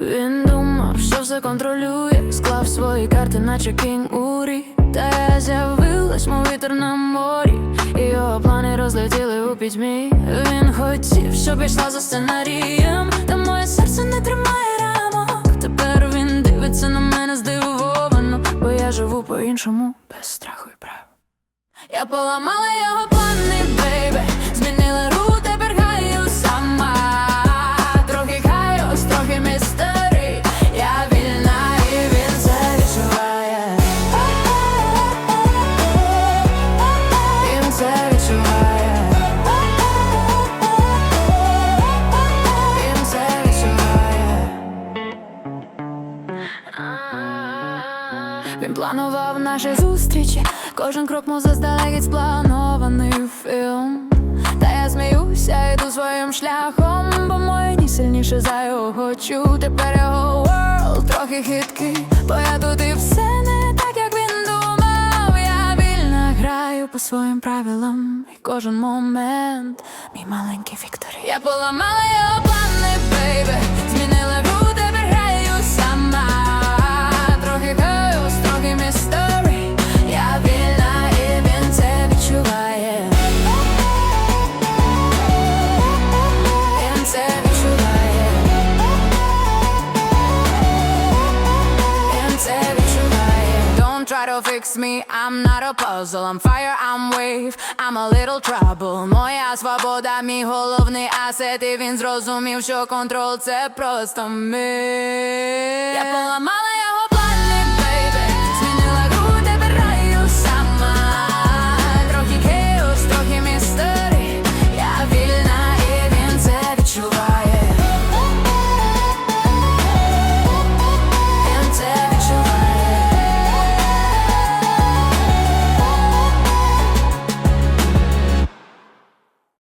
Він думав, що все контролює, склав свої карти, наче кінь урі. Та я з'явилась, мов вітер на морі, і його плани розлетіли у пітьмі. Він хотів, щоб пішла за сценарієм, та моє серце не тримає рамок. Тепер він дивиться на мене здивовано, бо я живу по-іншому без страху і прав. Я поламала його плани, бейбе він планував наші зустрічі, кожен крок мов заздалегідь спланований фільм. Та я сміюся, йду своїм шляхом, бо моє ні сильніше за його хочу. Тепер його world трохи хиткий, бо я тут і все не так, як він думав. Я вільно граю по своїм правилам, і кожен момент мій маленький Вікторі. Я поламала його плани, fix me, I'm not a puzzle I'm fire, I'm wave, I'm a little trouble Моя свобода, мій головний асет І він зрозумів, що контроль це просто ми Я поламала